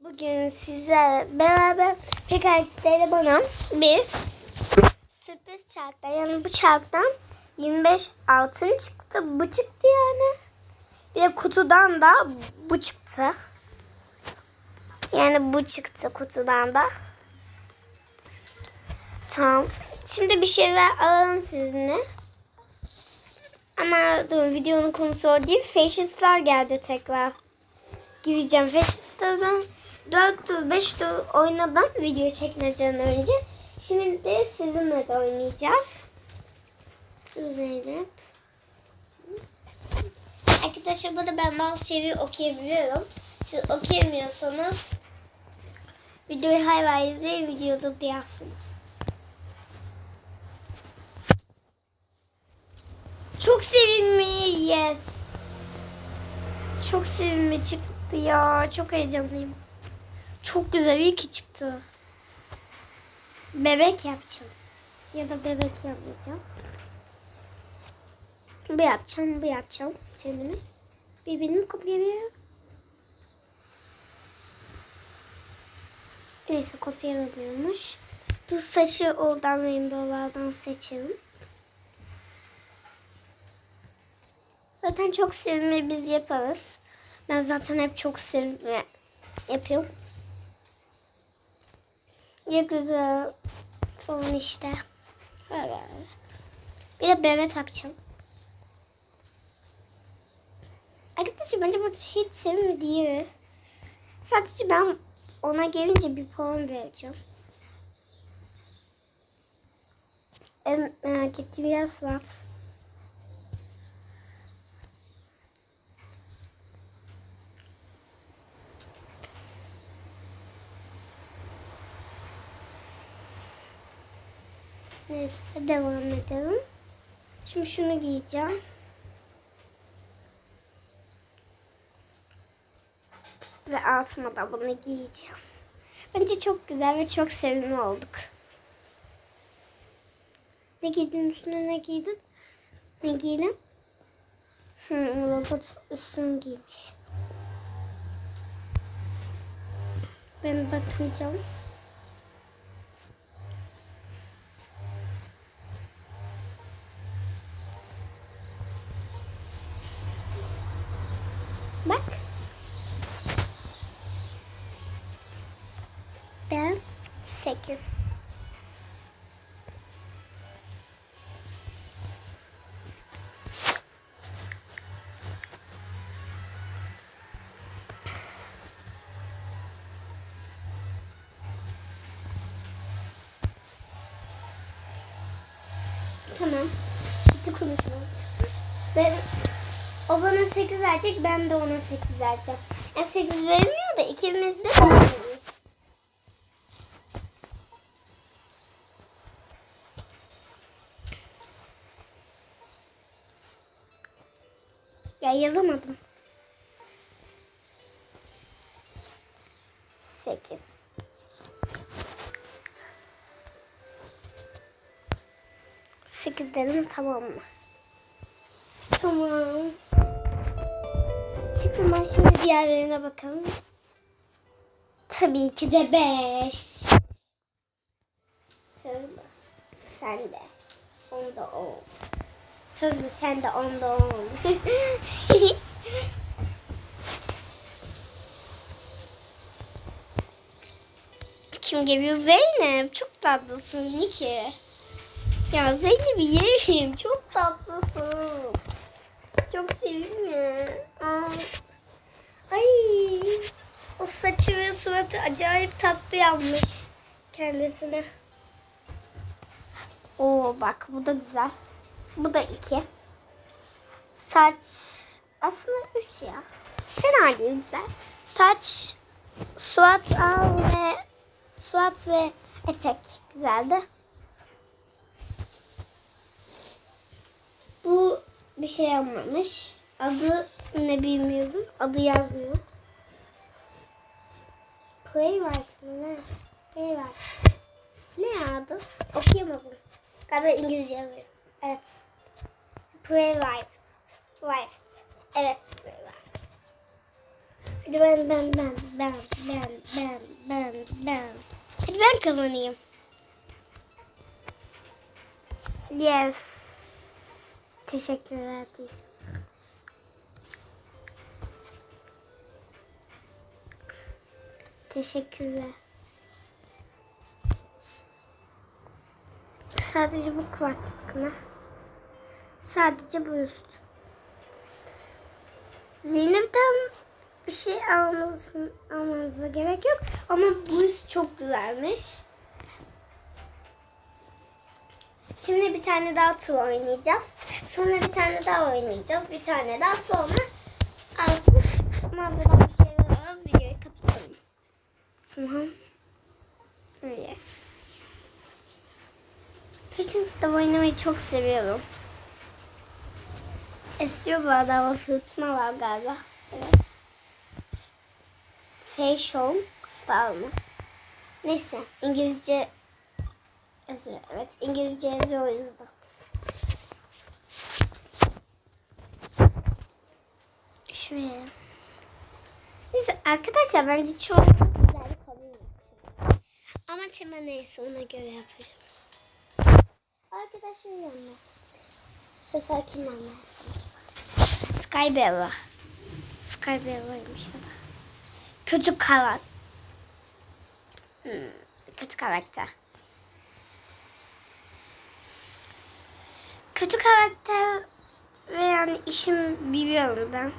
Bugün sizlerle beraber PKX'de bana bir sürpriz çarktan yani bu çarktan 25 altın çıktı. Bu çıktı yani. Bir de kutudan da bu çıktı. Yani bu çıktı kutudan da. Tamam. Şimdi bir şeyler alalım sizinle. Ama dur videonun konusu o değil. Fascistler geldi tekrar. Gireceğim. Fascistlerden 4 tur 5 tur oynadım video çekmeden önce. Şimdi de sizinle de oynayacağız. Zeynep. Arkadaşlar burada ben bazı şeyleri okuyabiliyorum. Siz okuyamıyorsanız videoyu hayvan izleyin videoda duyarsınız. Çok sevinme. Yes. Çok sevinme çıktı ya. Çok heyecanlıyım. Çok güzel. iyi ki çıktı. Bebek yapacağım. Ya da bebek yapmayacağım. Bu yapacağım, bu yapacağım kendimi. Birbirini kopyalıyorum. Neyse kopyalamıyormuş. Bu saçı oradan rainbow'lardan seçelim. Zaten çok sevimli biz yaparız. Ben zaten hep çok sevimli yapıyorum. Ya güzel falan işte. Bir de bebe takacağım. Arkadaşlar bence bu hiç sevimli değil. Sadece ben ona gelince bir puan vereceğim. En merak ettiğim yer SWAT. Neyse devam edelim. Şimdi şunu giyeceğim. Ve altıma da bunu giyeceğim. Bence çok güzel ve çok sevimli olduk. Ne giydin üstüne ne giydin? Ne giydin? Hı, robot üstünü giymiş. Ben bakmayacağım. Bak. Ben sekiz. Tamam. Bitti konuşma. Ben o bana 8 verecek, ben de ona 8 vereceğim. Yani 8 vermiyor da ikimiz de Ya yazamadım. 8 8 dedim tamam mı? Tamam. Şimdi ben şimdi diğerlerine bakalım. Tabii ki de 5. Söz mü? Sen de. Onda 10. Söz mü sen de onda 10. Kim geliyor? Zeynep. Çok tatlısın Niki. Ya Zeynep'i yerim. Çok tatlısın. Çok sevimli. Ay. Ay. O saçı ve suratı acayip tatlı yapmış kendisine. Oo bak bu da güzel. Bu da iki. Saç aslında üç ya. Fena değil güzel. Saç, suat al ve suat ve etek güzeldi. Bu bir şey yapmamış. Adı ne bilmiyorum. Adı yazmıyor. Playwright mı ne? Playwright. Ne adı? Okuyamadım. Galiba İngilizce yazıyor. Evet. Playwright. Right. Evet Playwright. Hadi ben ben ben ben ben ben ben ben. Hadi ben kazanayım. Yes. Teşekkürler diyeceğim. Teşekkürler. Sadece bu kulaklık mı? Sadece bu üst. Zeynep'ten bir şey almasın, almanıza gerek yok. Ama bu üst çok güzelmiş. Şimdi bir tane daha tur oynayacağız. Sonra bir tane daha oynayacağız. Bir tane daha sonra artık mağazadan bir şeyler alalım. Videoyu kapatalım. Tamam. Yes. Fashion Stop oynamayı çok seviyorum. Esiyor bu arada fırtına var galiba. Evet. Fashion Star mı? Neyse İngilizce yazıyor. Evet İngilizce yazıyor o yüzden. Şuraya. Neyse arkadaşlar bence çok güzel bir kabul yapacağım. Ama tema neyse ona göre yapacağım. Arkadaşım yanmaz. Bu sefer kim anlarsın? Sky Bella. Sky Bella'ymış o da. Kötü karakter. Hmm, kötü karakter. Kötü karakter ve yani işim biliyorum ben.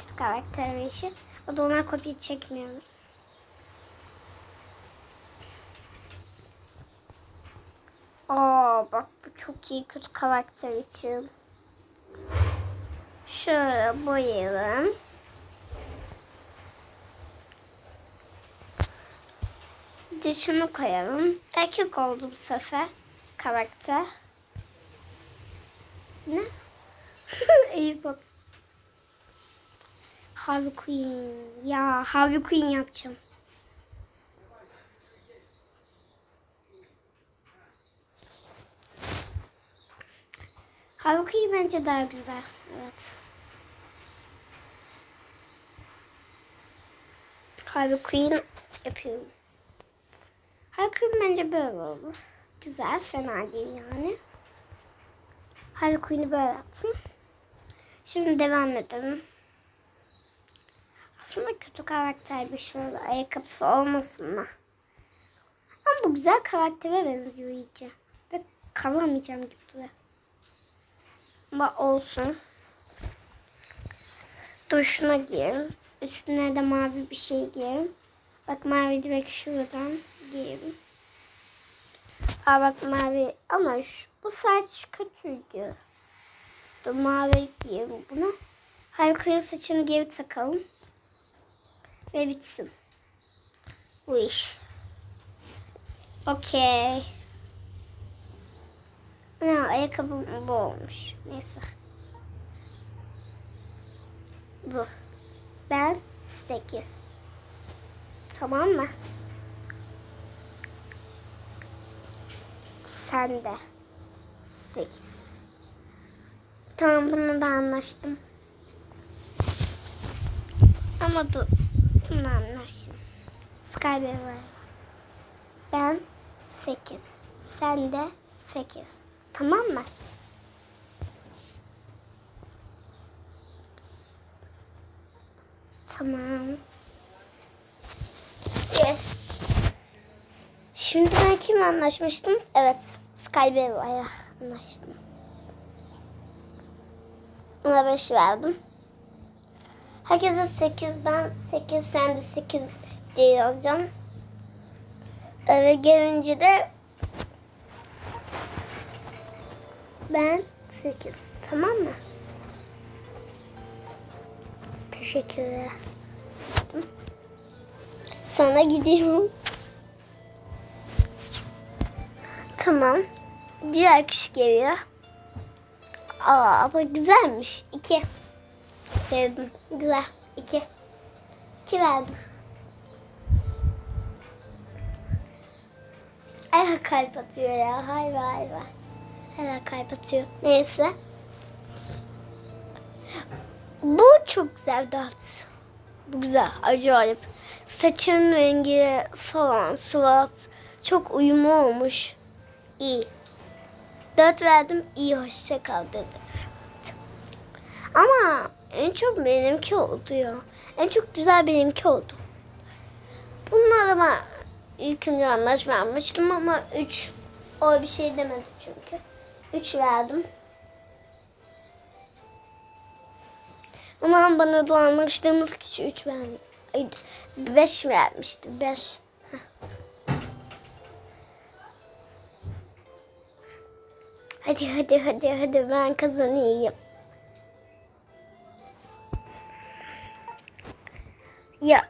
Kötü karakter ve işi. O da ona kopya çekmiyorum. Aa bak bu çok iyi kötü karakter için. Şöyle boyayalım. De şunu koyalım. Erkek oldu bu sefer karakter. Ne? Airpod. Harley Quinn. Ya Harley Quinn yapacağım. Harley Quinn bence daha güzel. Evet. Harley Quinn yapıyorum. Harley Quinn bence böyle olur. Güzel, fena değil yani. Harley Quinn'i böyle yaptım. Şimdi devam edelim. Aslında kötü karakter bir şöyle ayakkabısı olmasın mı? Ama bu güzel karaktere benziyor iyice. Ve kazanamayacağım gibi duruyor. Ama olsun. Dur şuna giyelim. Üstüne de mavi bir şey giyelim. Bak mavi direkt şuradan giyelim. Aa bak mavi ama şu, bu saç kötüydü. Dur mavi giyelim bunu. Harika saçını geri takalım. Ve bitsin. Bu iş. Okey. Ne ayakkabım bu olmuş. Neyse. Bu. Ben 8. Tamam mı? Sen de 8. Tamam bunu da anlaştım. Ama dur. Bunu anlaştım. Skybell var. Ben 8. Sen de 8. Tamam mı? Tamam. Yes. Şimdi ben kimle anlaşmıştım? Evet. Skybella'ya anlaştım. Ona 5 verdim. Herkese 8, ben 8, sen de 8 diye yazacağım. Eve gelince de ben 8. Tamam mı? Teşekkürler. Sonra gidiyorum. Tamam. Diğer kişi geliyor. Aa ama güzelmiş. İki. Sevdim. Güzel. İki. İki verdim. Hala kalp atıyor ya. Hayır hayır. Hala kalp atıyor. Neyse. Bu çok güzel dört. Bu güzel. Acayip. Saçın rengi falan. Surat. Çok uyumlu olmuş. İyi. Dört verdim. iyi hoşça kal dedi. Ama en çok benimki oldu ya. En çok güzel benimki oldu. Bunlar ama ilk önce anlaşmamıştım ama üç o bir şey demedi çünkü. Üç verdim. Ama bana da anlaştığımız kişi üç vermiş. Ay, beş vermişti. Beş. Heh. Hadi hadi hadi hadi ben kazanayım. Ya.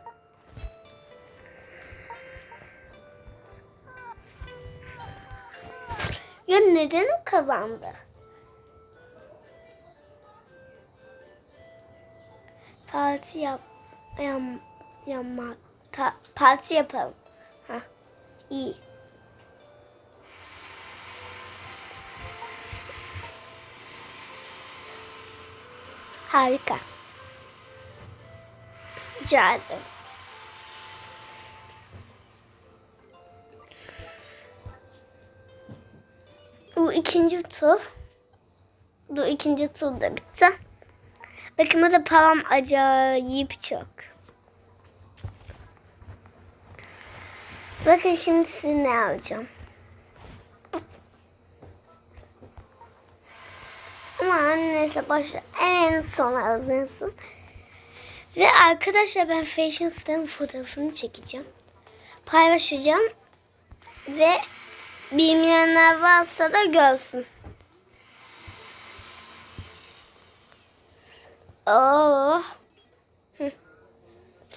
Ya neden o kazandı? Parti yap yam yapmak ta, parti yapalım. Ha. iyi. Harika. Rica ederim. Bu ikinci tur. Bu ikinci tur da bitti. Bakın burada param acayip çok. Bakın şimdi size ne alacağım. Ama neyse başla en son alacaksın. Ve arkadaşlar ben Fashion Star'ın fotoğrafını çekeceğim. Paylaşacağım. Ve bilmeyenler varsa da görsün. Oh. Hı.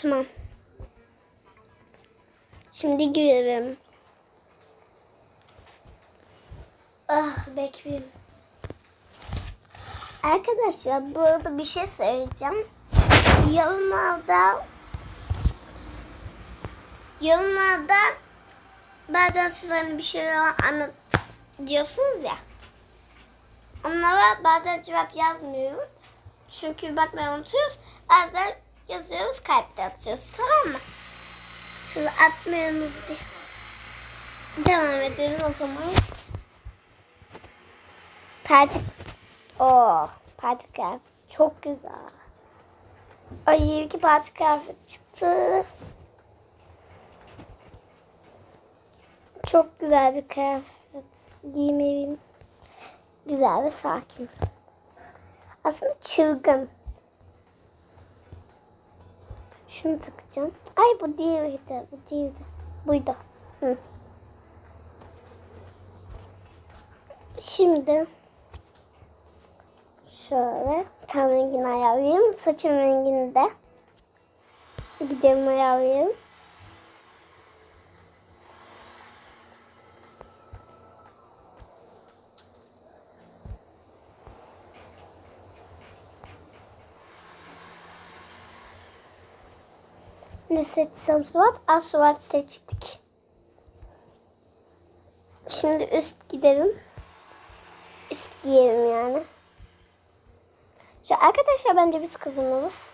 Tamam. Şimdi girelim. Ah bekleyin. Arkadaşlar burada bir şey söyleyeceğim. Yorumlarda yorumlarda bazen siz hani bir şeyler anlat diyorsunuz ya. Onlara bazen cevap yazmıyorum. Çünkü bakmayı unutuyoruz. Bazen yazıyoruz kalpte atıyoruz tamam mı? Siz atmıyorsunuz diye. Devam edelim o zaman. Parti. Oh, parti kıyafet. Çok güzel. Ay iki parti kıyafet çıktı. Çok güzel bir kıyafet. Giymeliyim. Güzel ve sakin. Aslında çılgın. Şunu takacağım. Ay bu değildi. Bu değildi. Buydu. Hı. Şimdi şöyle tam rengini ayarlayayım. Saçın rengini de gidelim ayarlayayım. Ne seçsem Suat? Aa, Suat seçtik. Şimdi üst gidelim. Üst giyelim yani. Şu arkadaşlar bence biz kazanırız.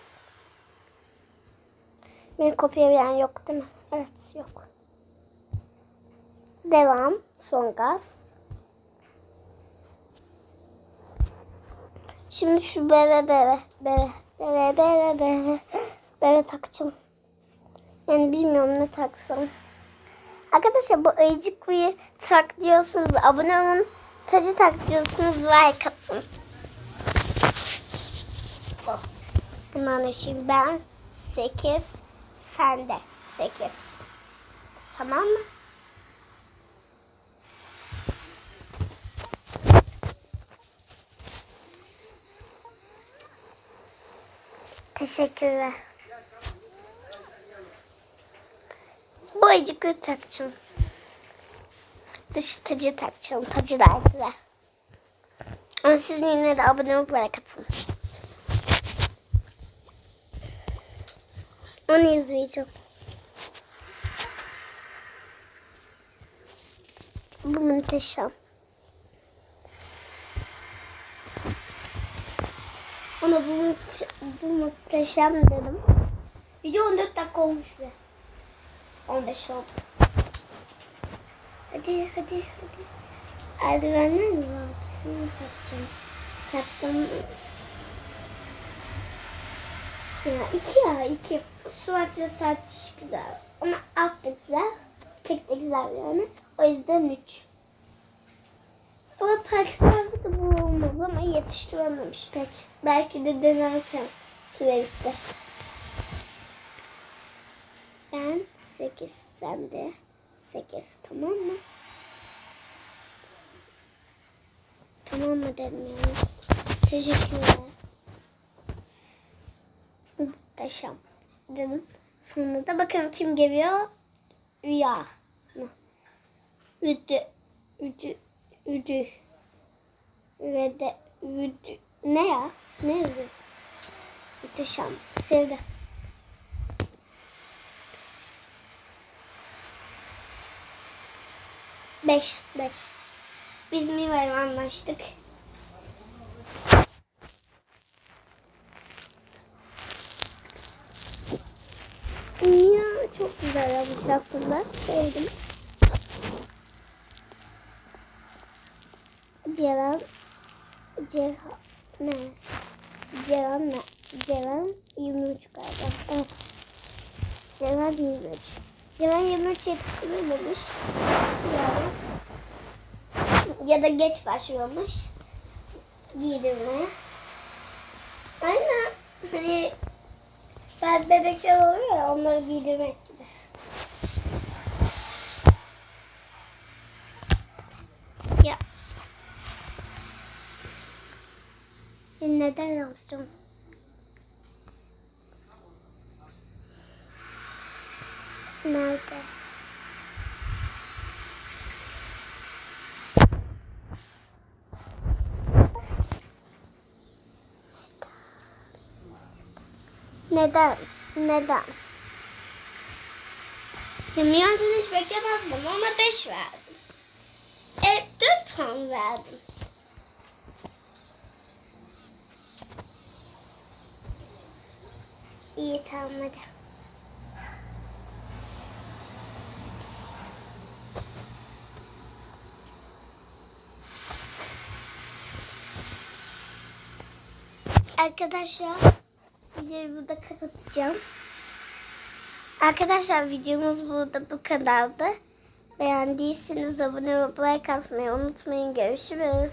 Beni kopyalayan yok değil mi? Evet yok. Devam. Son gaz. Şimdi şu bere bere bere bere bere bere bere takacağım. Yani bilmiyorum ne taksam. Arkadaşlar bu ayıcıklıyı tak diyorsunuz. Abone olun. Tacı tak diyorsunuz. Like atın. Oh. Bunların için ben 8 sen de 8. Tamam mı? Teşekkürler. Bu ayıcıkları takacağım. Dış tacı takacağım. Tacı daha güzel. Ama siz yine de abone olup like. Onu izleyeceğim. Bu muhteşem. Ona bu, bu muhteşem dedim. Video 14 dakika olmuş be. 15 oldu. Hadi hadi hadi. Eldivenler mi var? Şunu takacağım. Taktım. Ya iki ya iki. Suat'la saç güzel. Ama alt da güzel. Tek de güzel yani. O yüzden üç. Ama parçalarda da bu olmaz ama yetiştirememiş pek. Belki de denerken de. Ben 8 sen de 8 tamam mı? Tamam mı dedim yani. Teşekkürler. Muhteşem dedim. Sonra da bakalım kim geliyor? Rüya? Üdü, üdü, üdü. Ve de üdü. Ne ya? Ne üdü? Muhteşem. Sevdim. Beş, beş. Biz Mivar'la anlaştık. Ya çok güzel olmuş aslında. Sevdim. Ceren Ceren ne? Ceren ne? Ceren 23 galiba. Evet. Ceren 23. Ceren 23 yetiştirilmemiş. Yani. Ya da geç başlıyormuş. Giydirmeye. Aynen. Hani ben bebekler oluyor ya onları giydirmek gibi. Ya Neden yaptım? Nerede? Neden? Neden? Kimyadan hiç beklemezdim ama 5 verdim. E 4 puan verdim. İyi tamam hadi. Arkadaşlar videoyu burada kapatacağım. Arkadaşlar videomuz burada bu kadardı. Beğendiyseniz abone olup like atmayı unutmayın. Görüşürüz.